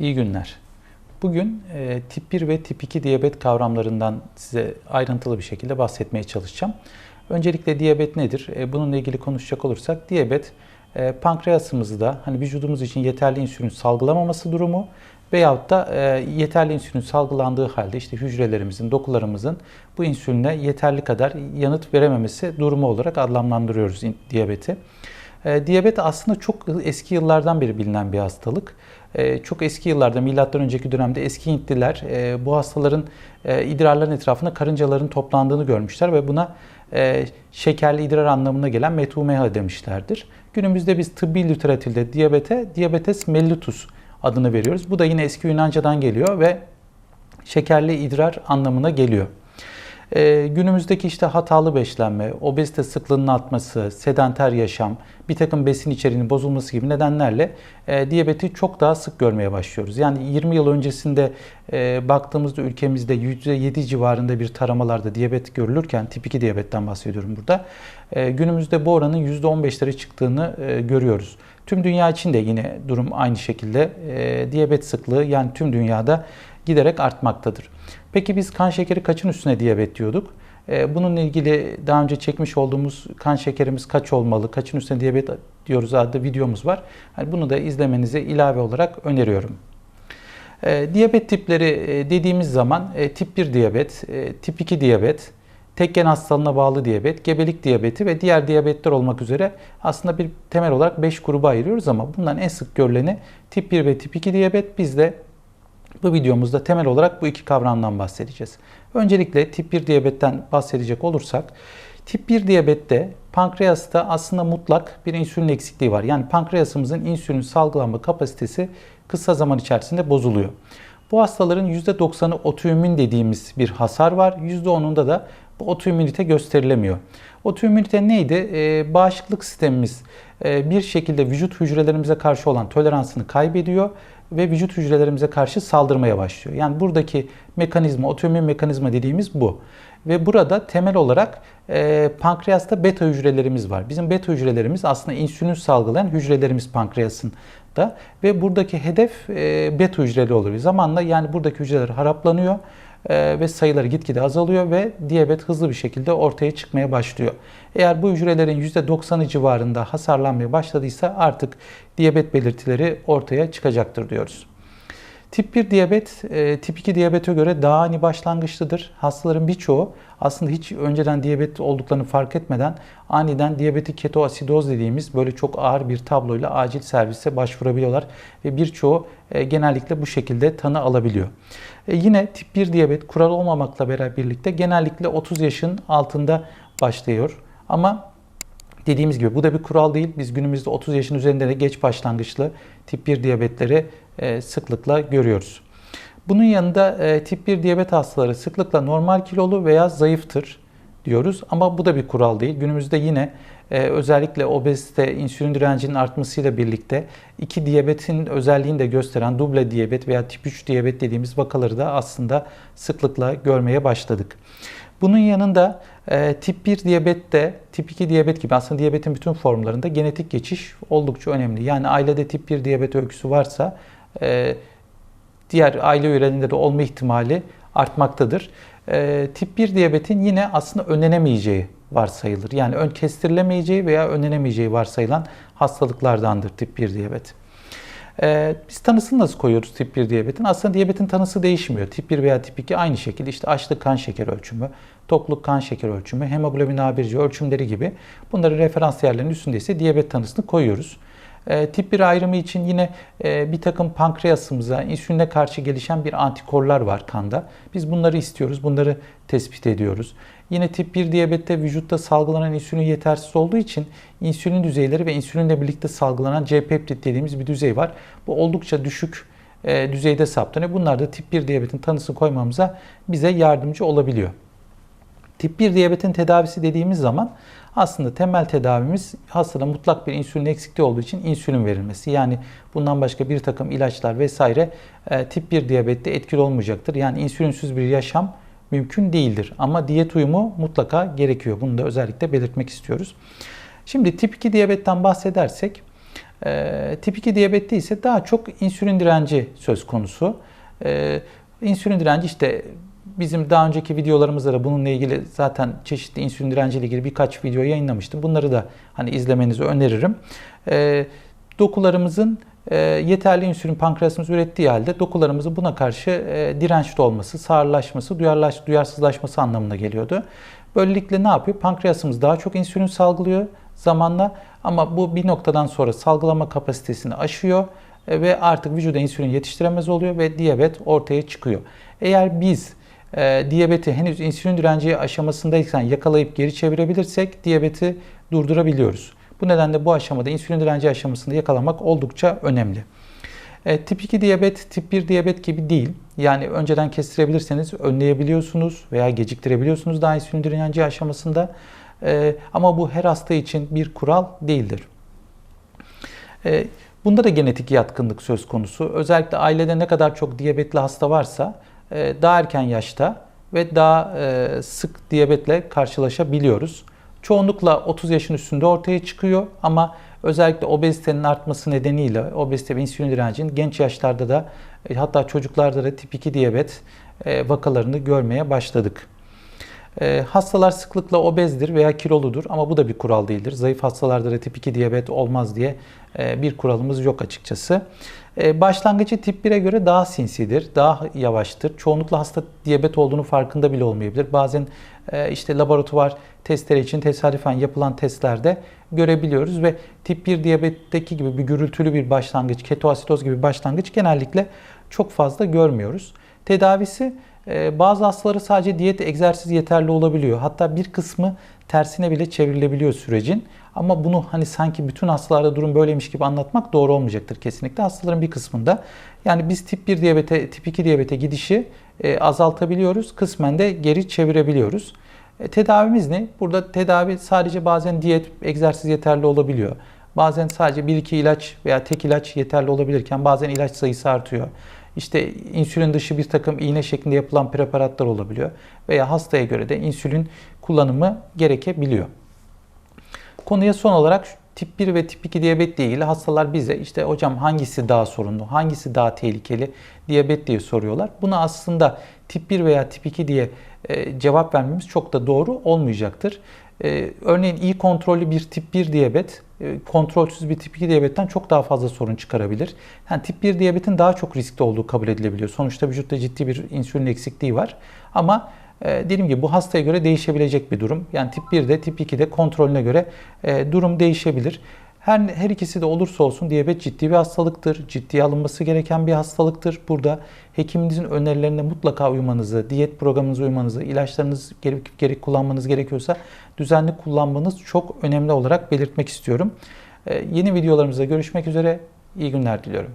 İyi günler. Bugün e, tip 1 ve tip 2 diyabet kavramlarından size ayrıntılı bir şekilde bahsetmeye çalışacağım. Öncelikle diyabet nedir? E, bununla ilgili konuşacak olursak diyabet e, pankreasımızda hani vücudumuz için yeterli insülin salgılamaması durumu veyahut da e, yeterli insülin salgılandığı halde işte hücrelerimizin, dokularımızın bu insüline yeterli kadar yanıt verememesi durumu olarak adlandırıyoruz diyabeti. E, diyabet aslında çok eski yıllardan beri bilinen bir hastalık. E, çok eski yıllarda, milattan önceki dönemde eski Hintliler e, bu hastaların e, idrarların etrafında karıncaların toplandığını görmüşler ve buna e, şekerli idrar anlamına gelen metumeha demişlerdir. Günümüzde biz tıbbi literatürde diyabete diabetes mellitus adını veriyoruz. Bu da yine eski Yunanca'dan geliyor ve şekerli idrar anlamına geliyor. Ee, günümüzdeki işte hatalı beslenme, obezite sıklığının artması, sedanter yaşam, bir takım besin içeriğinin bozulması gibi nedenlerle e, diyabeti çok daha sık görmeye başlıyoruz. Yani 20 yıl öncesinde e, baktığımızda ülkemizde %7 civarında bir taramalarda diyabet görülürken, tip 2 diyabetten bahsediyorum burada, e, günümüzde bu oranın %15'lere çıktığını e, görüyoruz. Tüm dünya için de yine durum aynı şekilde. E, diyabet sıklığı yani tüm dünyada giderek artmaktadır. Peki biz kan şekeri kaçın üstüne diyabet diyorduk? Ee, bununla ilgili daha önce çekmiş olduğumuz kan şekerimiz kaç olmalı, kaçın üstüne diyabet diyoruz adlı videomuz var. Yani bunu da izlemenizi ilave olarak öneriyorum. Ee, diyabet tipleri e, dediğimiz zaman e, tip 1 diyabet, e, tip 2 diyabet, tek gen hastalığına bağlı diyabet, gebelik diyabeti ve diğer diyabetler olmak üzere aslında bir temel olarak 5 gruba ayırıyoruz ama bundan en sık görüleni tip 1 ve tip 2 diyabet. Biz de bu videomuzda temel olarak bu iki kavramdan bahsedeceğiz. Öncelikle tip 1 diyabetten bahsedecek olursak, tip 1 diyabette pankreasta aslında mutlak bir insülin eksikliği var. Yani pankreasımızın insülin salgılama kapasitesi kısa zaman içerisinde bozuluyor. Bu hastaların %90'ı otoimmün dediğimiz bir hasar var. %10'unda da bu otoimmünite gösterilemiyor. Otoimmünite neydi? Ee, bağışıklık sistemimiz e, bir şekilde vücut hücrelerimize karşı olan toleransını kaybediyor ve vücut hücrelerimize karşı saldırmaya başlıyor. Yani buradaki mekanizma, otoimmün mekanizma dediğimiz bu. Ve burada temel olarak e, pankreasta beta hücrelerimiz var. Bizim beta hücrelerimiz aslında insülin salgılayan hücrelerimiz pankreasın da ve buradaki hedef e, beta hücreli oluyor. Zamanla yani buradaki hücreler haraplanıyor e, ve sayıları gitgide azalıyor ve diyabet hızlı bir şekilde ortaya çıkmaya başlıyor. Eğer bu hücrelerin %90'ı civarında hasarlanmaya başladıysa artık diyabet belirtileri ortaya çıkacaktır diyoruz. Tip 1 diyabet, e, tip 2 diyabete göre daha ani başlangıçlıdır. Hastaların birçoğu aslında hiç önceden diyabet olduklarını fark etmeden aniden diyabetik ketoasidoz dediğimiz böyle çok ağır bir tabloyla acil servise başvurabiliyorlar ve birçoğu e, genellikle bu şekilde tanı alabiliyor. E, yine tip 1 diyabet kural olmamakla beraber birlikte genellikle 30 yaşın altında başlıyor. Ama dediğimiz gibi bu da bir kural değil. Biz günümüzde 30 yaşın üzerinde de geç başlangıçlı tip 1 diyabetleri sıklıkla görüyoruz. Bunun yanında e, tip 1 diyabet hastaları sıklıkla normal kilolu veya zayıftır diyoruz. Ama bu da bir kural değil. Günümüzde yine e, özellikle obezite, insülin direncinin artmasıyla birlikte iki diyabetin özelliğini de gösteren duble diyabet veya tip 3 diyabet dediğimiz vakaları da aslında sıklıkla görmeye başladık. Bunun yanında e, tip 1 diyabette, tip 2 diyabet gibi aslında diyabetin bütün formlarında genetik geçiş oldukça önemli. Yani ailede tip 1 diyabet öyküsü varsa e, diğer aile üyelerinde de olma ihtimali artmaktadır. E, tip 1 diyabetin yine aslında önlenemeyeceği varsayılır. Yani ön kestirilemeyeceği veya önlenemeyeceği varsayılan hastalıklardandır tip 1 diyabet. Ee, biz tanısını nasıl koyuyoruz tip 1 diyabetin? Aslında diyabetin tanısı değişmiyor. Tip 1 veya tip 2 aynı şekilde işte açlık kan şeker ölçümü, tokluk kan şeker ölçümü, hemoglobin A1C ölçümleri gibi bunları referans değerlerinin üstündeyse diyabet tanısını koyuyoruz. E, tip 1 ayrımı için yine e, bir takım pankreasımıza, insüline karşı gelişen bir antikorlar var kanda. Biz bunları istiyoruz, bunları tespit ediyoruz. Yine tip 1 diyabette vücutta salgılanan insülin yetersiz olduğu için insülin düzeyleri ve insülinle birlikte salgılanan C-peptit dediğimiz bir düzey var. Bu oldukça düşük e, düzeyde saptanıyor. Bunlar da tip 1 diyabetin tanısı koymamıza bize yardımcı olabiliyor. Tip 1 diyabetin tedavisi dediğimiz zaman aslında temel tedavimiz hastada mutlak bir insülin eksikliği olduğu için insülin verilmesi. Yani bundan başka bir takım ilaçlar vesaire e, tip 1 diyabette etkili olmayacaktır. Yani insülinsiz bir yaşam mümkün değildir. Ama diyet uyumu mutlaka gerekiyor. Bunu da özellikle belirtmek istiyoruz. Şimdi tip 2 diyabetten bahsedersek E, tip 2 diyabette ise daha çok insülin direnci söz konusu. E, insülin direnci işte bizim daha önceki videolarımızda da bununla ilgili zaten çeşitli insülin direnci ile ilgili birkaç video yayınlamıştım. Bunları da hani izlemenizi öneririm. E, dokularımızın e, yeterli insülin pankreasımız ürettiği halde dokularımızın buna karşı e, dirençli olması, sağırlaşması, duyarlaş, duyarsızlaşması anlamına geliyordu. Böylelikle ne yapıyor? Pankreasımız daha çok insülin salgılıyor zamanla ama bu bir noktadan sonra salgılama kapasitesini aşıyor e, ve artık vücuda insülin yetiştiremez oluyor ve diyabet ortaya çıkıyor. Eğer biz e, diyabeti henüz insülin direnci aşamasındayken yakalayıp geri çevirebilirsek diyabeti durdurabiliyoruz. Bu nedenle bu aşamada insülin direnci aşamasında yakalamak oldukça önemli. E, tip 2 diyabet, tip 1 diyabet gibi değil. Yani önceden kestirebilirseniz önleyebiliyorsunuz veya geciktirebiliyorsunuz daha insülin direnci aşamasında. E, ama bu her hasta için bir kural değildir. E, bunda da genetik yatkınlık söz konusu. Özellikle ailede ne kadar çok diyabetli hasta varsa daha erken yaşta ve daha e, sık diyabetle karşılaşabiliyoruz. Çoğunlukla 30 yaşın üstünde ortaya çıkıyor ama özellikle obezitenin artması nedeniyle obezite ve insülin direncinin genç yaşlarda da e, hatta çocuklarda da tip 2 diyabet e, vakalarını görmeye başladık. E, hastalar sıklıkla obezdir veya kiloludur ama bu da bir kural değildir. Zayıf hastalarda da tip 2 diyabet olmaz diye bir kuralımız yok açıkçası. Başlangıcı tip 1'e göre daha sinsidir, daha yavaştır. Çoğunlukla hasta diyabet olduğunu farkında bile olmayabilir. Bazen işte laboratuvar testleri için tesadüfen yapılan testlerde görebiliyoruz ve tip 1 diyabetteki gibi bir gürültülü bir başlangıç, ketoasitoz gibi başlangıç genellikle çok fazla görmüyoruz. Tedavisi e, bazı hastaları sadece diyet egzersiz yeterli olabiliyor. Hatta bir kısmı tersine bile çevrilebiliyor sürecin. Ama bunu hani sanki bütün hastalarda durum böyleymiş gibi anlatmak doğru olmayacaktır kesinlikle. Hastaların bir kısmında yani biz tip 1 diyabete, tip 2 diyabete gidişi e, azaltabiliyoruz. Kısmen de geri çevirebiliyoruz. E, tedavimiz ne? Burada tedavi sadece bazen diyet, egzersiz yeterli olabiliyor. Bazen sadece 1-2 ilaç veya tek ilaç yeterli olabilirken bazen ilaç sayısı artıyor. İşte insülin dışı bir takım iğne şeklinde yapılan preparatlar olabiliyor. Veya hastaya göre de insülin kullanımı gerekebiliyor. Konuya son olarak tip 1 ve tip 2 diyabetle ilgili hastalar bize işte hocam hangisi daha sorunlu, hangisi daha tehlikeli diyabet diye soruyorlar. Buna aslında tip 1 veya tip 2 diye e, cevap vermemiz çok da doğru olmayacaktır. E, örneğin iyi kontrollü bir tip 1 diyabet kontrolsüz bir tip 2 diyabetten çok daha fazla sorun çıkarabilir. Yani tip 1 diyabetin daha çok riskli olduğu kabul edilebiliyor. Sonuçta vücutta ciddi bir insülin eksikliği var. Ama dediğim gibi bu hastaya göre değişebilecek bir durum. Yani tip 1'de tip 2'de kontrolüne göre durum değişebilir. Her, her ikisi de olursa olsun diyabet ciddi bir hastalıktır. Ciddiye alınması gereken bir hastalıktır. Burada hekiminizin önerilerine mutlaka uymanızı, diyet programınıza uymanızı, ilaçlarınızı gerek, gerek kullanmanız gerekiyorsa düzenli kullanmanız çok önemli olarak belirtmek istiyorum. Ee, yeni videolarımızda görüşmek üzere. İyi günler diliyorum.